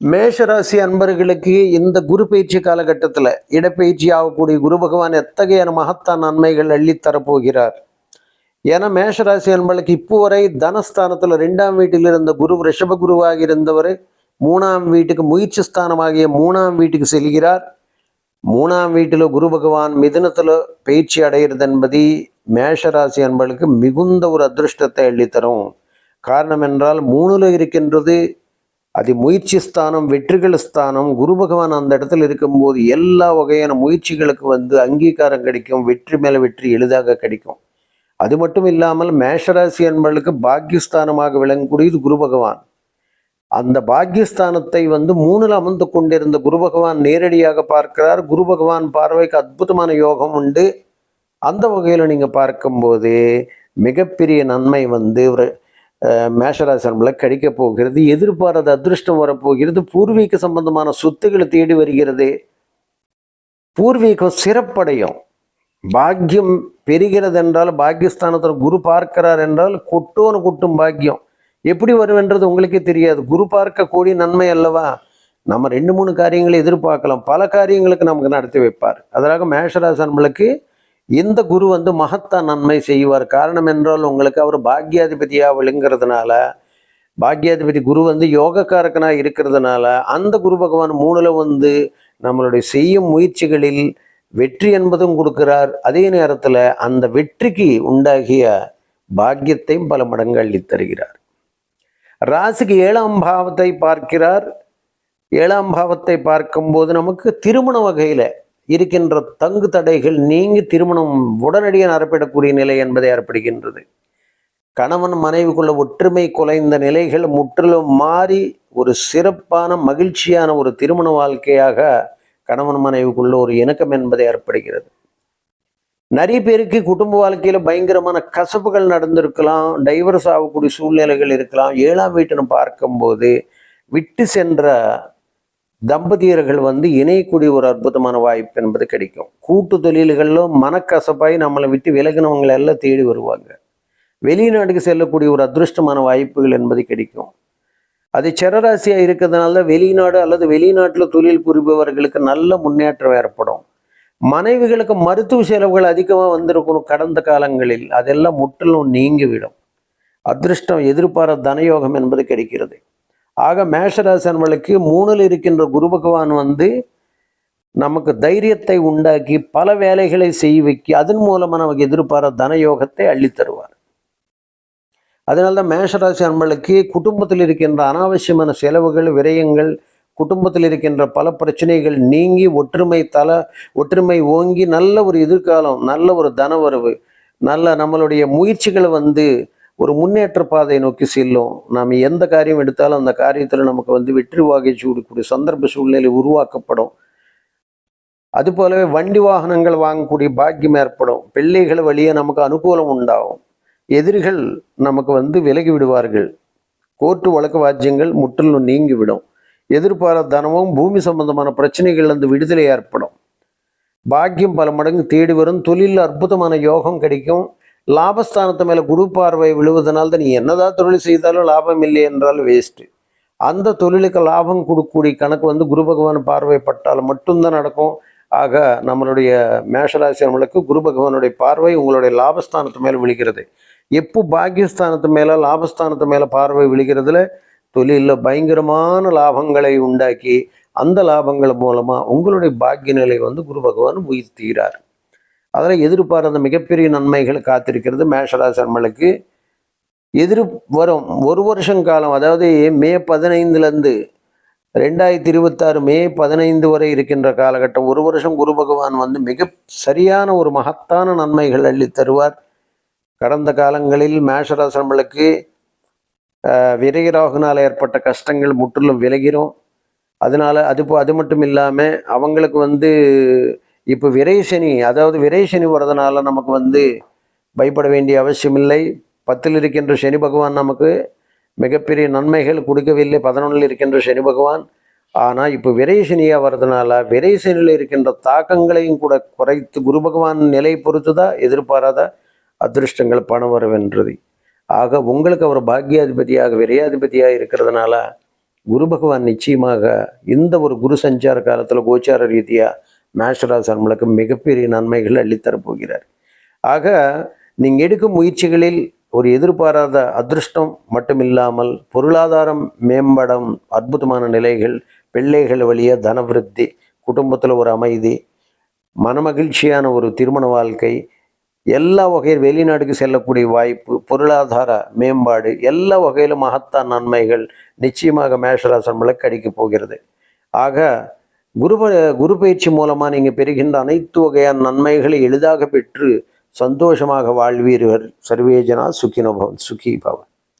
மேஷராசி அன்பர்களுக்கு இந்த குரு பயிற்சி காலகட்டத்தில் இடப்பயிற்சி ஆகக்கூடிய குரு பகவான் எத்தகைய மகத்தான நன்மைகள் அள்ளித்தரப் போகிறார் ஏன்னா மேஷராசி அன்பர்களுக்கு இப்போ வரை தனஸ்தானத்தில் ரெண்டாம் வீட்டில் இருந்த குரு ரிஷப குருவாக இருந்தவர் மூணாம் வீட்டுக்கு முயற்சி ஸ்தானமாகிய மூணாம் வீட்டுக்கு செல்கிறார். மூணாம் வீட்டில் குரு பகவான் மிதனத்தில் பயிற்சி அடைகிறது என்பது மேஷராசி அன்பர்களுக்கு மிகுந்த ஒரு அதிருஷ்டத்தை அள்ளித்தரும் காரணம் என்றால் மூணுல இருக்கின்றது அது முயற்சி ஸ்தானம் வெற்றிகள் ஸ்தானம் குரு பகவான் அந்த இடத்துல இருக்கும்போது எல்லா வகையான முயற்சிகளுக்கு வந்து அங்கீகாரம் கிடைக்கும் வெற்றி மேலே வெற்றி எளிதாக கிடைக்கும். அது மட்டும் இல்லாமல் மேஷராசி என்பவர்களுக்கு பாக்கியஸ்தானமாக விளங்கக்கூடியது குரு பகவான். அந்த பாக்கியஸ்தானத்தை வந்து மூணில் அமர்ந்து கொண்டிருந்த குரு பகவான் நேரடியாக பார்க்கிறார். குரு பகவான் பார்வைக்கு அற்புதமான யோகம் உண்டு. அந்த வகையில் நீங்கள் பார்க்கும்போது மிகப்பெரிய நன்மை வந்து ஒரு அஹ், மேஷராசி கிடைக்க போகிறது எதிர்பாராத அதிர்ஷ்டம் வரப்போகிறது பூர்வீக சம்பந்தமான சொத்துக்களை தேடி வருகிறது. பூர்வீகம் சிறப்படையும். பாக்கியம் பெறுகிறது என்றால் பாக்கியஸ்தானத்தில் குரு பார்க்கிறார் என்றால் கொட்டோன்னு கொட்டும் பாக்கியம். எப்படி வருவென்றது உங்களுக்கே தெரியாது. குரு பார்க்கக்கூடிய நன்மை அல்லவா? நம்ம ரெண்டு மூணு காரியங்களை எதிர்பார்க்கலாம். பல காரியங்களுக்கு நமக்கு நடத்தி வைப்பார். அதனால மேஷராசி அன்பர்களுக்கு இந்த குரு வந்து மகத்தா நன்மை செய்வார். காரணம் என்றால் உங்களுக்கு அவர் பாக்யாதிபதியா விழுங்கிறதுனால பாக்யாதிபதி குரு வந்து யோகக்காரக்கனாக இருக்கிறதுனால அந்த குரு பகவான் மூணுல வந்து நம்மளுடைய செய்யும் முயற்சிகளில் வெற்றி என்பதும் கொடுக்கிறார். அதே நேரத்தில் அந்த வெற்றிக்கு உண்டாகிய பாக்கியத்தையும் பல மடங்கு அள்ளித் தருகிறார். ராசிக்கு ஏழாம் பாவத்தை பார்க்கிறார். ஏழாம் பாவத்தை பார்க்கும்போது நமக்கு திருமண வகையில் இருக்கின்ற தங்கு தடைகள் நீங்கி திருமணம் உடனடியாக நரப்பிடக்கூடிய நிலை என்பதை ஏற்படுகின்றது. கணவன் மனைவிக்குள்ள ஒற்றுமை குலைந்த நிலைகள் முற்றிலும் மாறி ஒரு சிறப்பான மகிழ்ச்சியான ஒரு திருமண வாழ்க்கையாக கணவன் மனைவிக்குள்ள ஒரு இணக்கம் என்பதை ஏற்படுகிறது. நிறைய பேருக்கு குடும்ப வாழ்க்கையில பயங்கரமான கசப்புகள் நடந்திருக்கலாம் டைவர்ஸ் ஆகக்கூடிய சூழ்நிலைகள் இருக்கலாம். ஏழாம் வீட்டுன்னு பார்க்கும்போது விட்டு சென்ற தம்பதியர்கள் வந்து இணையக்கூடிய ஒரு அற்புதமான வாய்ப்பு என்பது கிடைக்கும். கூட்டு தொழில்களிலும் மனக்கசப்பாய் நம்மளை விட்டு விலகினவங்களை எல்லாம் தேடி வருவாங்க. வெளிநாட்டுக்கு செல்லக்கூடிய ஒரு அதிருஷ்டமான வாய்ப்புகள் என்பது கிடைக்கும். அது சரராசியாக இருக்கிறதுனால வெளிநாடு அல்லது வெளிநாட்டில் தொழில் புரிபவர்களுக்கு நல்ல முன்னேற்றம் ஏற்படும். மனைவிகளுக்கு மருத்துவ செலவுகள் அதிகமாக வந்திருக்கணும் கடந்த காலங்களில். அதெல்லாம் முற்றிலும் நீங்கிவிடும். அதிர்ஷ்டம் எதிர்பாராத தனயோகம் என்பது கிடைக்கிறது. ஆக மேஷராசன்களுக்கு மூணில் இருக்கின்ற குரு பகவான் வந்து நமக்கு தைரியத்தை உண்டாக்கி பல வேலைகளை செய்ய வைக்கி அதன் மூலமாக நமக்கு எதிர்பார தனயோகத்தை அள்ளித் தருவார் அதனால தான் மேஷராசி அன்பளுக்கு குடும்பத்தில் இருக்கின்ற அனாவசியமான செலவுகள் விரயங்கள் குடும்பத்தில் இருக்கின்ற பல பிரச்சனைகள் நீங்கி ஒற்றுமை தல ஒற்றுமை ஓங்கி நல்ல ஒரு எதிர்காலம் நல்ல ஒரு தனவரவு நல்ல நம்மளுடைய முயற்சிகளை வந்து ஒரு முன்னேற்ற பாதை நோக்கி செல்லும். நாம் எந்த காரியம் எடுத்தாலும் அந்த காரியத்தில் நமக்கு வந்து வெற்றி வாகை சூடக்கூடிய சந்தர்ப்ப சூழ்நிலை உருவாக்கப்படும். அது போலவே வண்டி வாகனங்கள் வாங்கக்கூடிய பாக்கியம் ஏற்படும். பிள்ளைகள் வழியே நமக்கு அனுகூலம் உண்டாகும். எதிரிகள் நமக்கு வந்து விலகி விடுவார்கள். கோர்ட்டு வழக்கு வாஜ்யங்கள் முற்றிலும் நீங்கிவிடும். எதிர்பாராத தனமும் பூமி சம்பந்தமான பிரச்சனைகள் வந்து விடுதலை ஏற்படும். பாக்கியம் பல மடங்கு தேடி வரும். தொழிலில் அற்புதமான யோகம் கிடைக்கும். லாபஸ்தானத்து மேலே குரு பார்வை விழுவதனால் தான் நீ என்னதான் தொழில் செய்தாலும் லாபம் இல்லை என்றால் வேஸ்ட்டு அந்த தொழிலுக்கு லாபம் கொடுக்கக்கூடிய கணக்கு வந்து குரு பகவான் பார்வைப்பட்டால் மட்டும்தான் நடக்கும். ஆக நம்மளுடைய மேஷராசியர்களுக்கு குரு பகவானுடைய பார்வை உங்களுடைய லாபஸ்தானத்து மேலே விழுகிறது. எப்போ பாக்கியஸ்தானத்து மேலே லாபஸ்தானத்து மேலே பார்வை விழுகிறதுல தொழிலில் பயங்கரமான லாபங்களை உண்டாக்கி அந்த லாபங்கள் மூலமாக உங்களுடைய பாக்கிய நிலை வந்து குரு பகவான் உயர்த்துகிறார் அதில் எதிர்பாராத மிகப்பெரிய நன்மைகள் காத்திருக்கிறது மேஷராசன்மலுக்கு எதிர் வரும் ஒரு வருஷம் காலம் அதாவது மே பதினைந்துலேருந்து ரெண்டாயிரத்தி இருபத்தாறு மே பதினைந்து வரை இருக்கின்ற காலகட்டம் ஒரு வருஷம் குரு பகவான் வந்து மிக சரியான ஒரு மகத்தான நன்மைகள் அள்ளி தருவார். கடந்த காலங்களில் மேஷராசன்மலுக்கு விரைகராகுனால் ஏற்பட்ட கஷ்டங்கள் முற்றிலும் விலகிறோம் அதனால் அது இப்போ அது மட்டும் இல்லாமல் அவங்களுக்கு வந்து இப்போ விரை சனி அதாவது விரைசனி வர்றதுனால நமக்கு வந்து பயப்பட வேண்டிய அவசியமில்லை. பத்தில் இருக்கின்ற சனி பகவான் நமக்கு மிகப்பெரிய நன்மைகள் கொடுக்கவில்லை. பதினொன்றில் இருக்கின்ற சனி பகவான். ஆனால் இப்போ விரை சனியாக வர்றதுனால விரை சனியில் இருக்கின்ற தாக்கங்களையும் கூட குறைத்து குரு பகவான் நிலை பொறுத்து தான் எதிர்பாராத அதிர்ஷ்டங்கள் பணம் வரவென்றது. ஆக உங்களுக்கு அவர் பாக்கியாதிபதியாக விரையாதிபதியாக இருக்கிறதுனால குரு பகவான் நிச்சயமாக இந்த ஒரு குரு சஞ்சார காலத்தில் கோச்சார ரீதியாக மேஷராசி நம்மளுக்கு மிகப்பெரிய நன்மைகள் அள்ளித்தரப் போகிறார் ஆக நீங்கள் எடுக்கும் முயற்சிகளில் ஒரு எதிர்பாராத அதிர்ஷ்டம் மட்டுமில்லாமல் பொருளாதாரம் மேம்படம் அற்புதமான நிலைகள் பிள்ளைகள் வழியாக தனவிருத்தி குடும்பத்தில் ஒரு அமைதி மனமகிழ்ச்சியான ஒரு திருமண வாழ்க்கை எல்லா வகையில் வெளிநாட்டுக்கு செல்லக்கூடிய வாய்ப்பு பொருளாதார மேம்பாடு எல்லா வகையிலும் மகத்தான் நன்மைகள் நிச்சயமாக மேஷராசன் கிடைக்க போகிறது. ஆக குரு குரு பயிற்சி மூலமாக நீங்கள் பெறுகின்ற அனைத்து வகையான நன்மைகளை எளிதாக பெற்று சந்தோஷமாக வாழ்வீர்கள். சர்வேஜனா சுகினோபவன் சுகி பவன்.